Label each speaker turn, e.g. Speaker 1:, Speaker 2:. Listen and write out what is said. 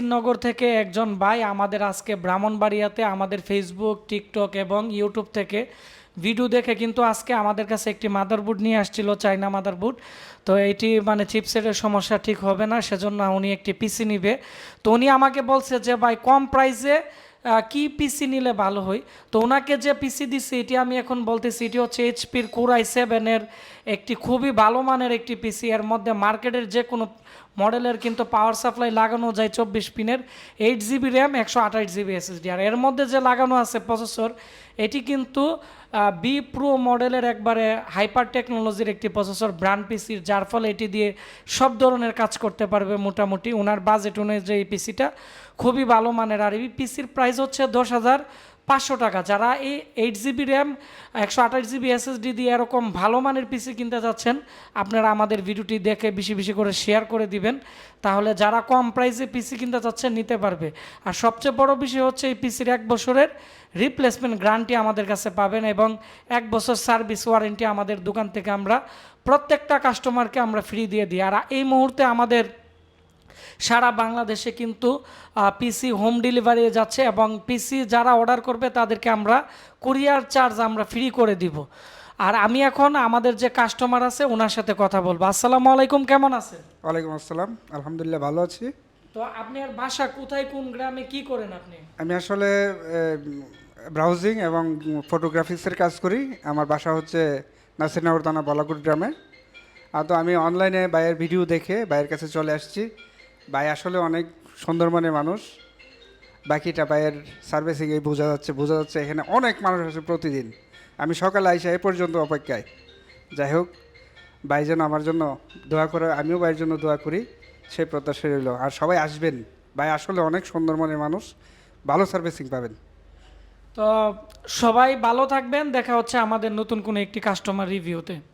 Speaker 1: নগর থেকে একজন ভাই আমাদের আজকে ব্রাহ্মণবাড়িয়াতে আমাদের ফেসবুক টিকটক এবং ইউটিউব থেকে ভিডিও দেখে কিন্তু আজকে আমাদের কাছে একটি মাদারবোর্ড নিয়ে আসছিল চাইনা মাদারবোর্ড তো এটি মানে চিপসেটের সমস্যা ঠিক হবে না, সেজন্য উনি একটি পিসি নিবে। তো উনি আমাকে বলছে যে, ভাই, কম প্রাইসে কি পিসি নিলে ভালো হয়? তো ওনাকে যে পিসি দিছি, এটি আমি এখন বলতেছি, এটি হচ্ছে এইচপির কুরাই সেভেনের একটি খুবই ভালো মানের একটি পিসি এর মধ্যে মার্কেটের যে কোনো মডেলের কিন্তু পাওয়ার সাপ্লাই লাগানো যায় চব্বিশ পিনের এইট জিবি র্যাম একশো আঠাশ জিবি এসএসডি আর এর মধ্যে যে লাগানো আছে প্রসেসর এটি কিন্তু বি প্রো মডেলের একবারে হাইপার টেকনোলজির একটি প্রসেসর ব্র্যান্ড পিসির যার ফলে এটি দিয়ে সব ধরনের কাজ করতে পারবে মোটামুটি। ওনার বাজেট অনুযায়ী এই পিসিটা খুবই ভালো মানের। আর এই পিসির প্রাইস হচ্ছে দশ হাজার পাঁচশো টাকা। যারা এই এইট জিবি র্যাম একশো আঠাশ জিবি এসএসডি দিয়ে এরকম ভালো মানের পিসি কিনতে যাচ্ছেন, আপনারা আমাদের ভিডিওটি দেখে বেশি বেশি করে শেয়ার করে দিবেন। তাহলে যারা কম প্রাইসে পিসি কিনতে চাচ্ছেন নিতে পারবে। আর সবচেয়ে বড় বিষয় হচ্ছে এই পিসির এক বছরের রিপ্লেসমেন্ট গ্যারান্টি আমাদের কাছে পাবেন এবং এক বছর সার্ভিস ওয়ারেন্টি আমাদের দোকান থেকে আমরা প্রত্যেকটা কাস্টমারকে আমরা ফ্রি দিয়ে দিই। আর এই মুহূর্তে আমাদের সারা বাংলাদেশে কিন্তু পিসি হোম ডেলিভারি যাচ্ছে এবং পিসি যারা অর্ডার করবে তাদেরকে আমরা কুরিয়ার চার্জ আমরা ফ্রি করে দিব। আর আমি এখন আমাদের যে কাস্টমার আছে ওনার সাথে কথা বলব। আসসালামু আলাইকুম কেমন আছেন?
Speaker 2: ওয়ালাইকুম আসসালাম। আলহামদুলিল্লাহ ভালো আছি।
Speaker 1: তো আপনার বাসা কোথায় কোন গ্রামে কি করেন আপনি?
Speaker 2: আমি আসলে ব্রাউজিং এবং ফটোগ্রাফিক্সের কাজ করি। আমার বাসা হচ্ছে নাসিরনগর থানা বলাকুট গ্রামে। আর তো আমি অনলাইনে ভাইয়ের ভিডিও দেখে ভাইয়ের কাছে চলে আসছি। ভাই আসলে অনেক সুন্দরমনের মানুষ। বাকিটা ভাইয়ের সার্ভিসিংয়ে বোঝা যাচ্ছে বোঝা যাচ্ছে এখানে অনেক মানুষ আছে প্রতিদিন। আমি সকালে আইসা এ পর্যন্ত অপেক্ষায়। যাই হোক, ভাই যেন আমার জন্য দোয়া করে, আমিও ভাইয়ের জন্য দোয়া করি, সে প্রত্যাশা রইল। আর সবাই আসবেন। ভাই আসলে অনেক সুন্দর মনের মানুষ, ভালো সার্ভিসিং পাবেন।
Speaker 1: তো সবাই ভালো থাকবেন। দেখা হচ্ছে আমাদের নতুন কোনো একটি কাস্টমার রিভিউতে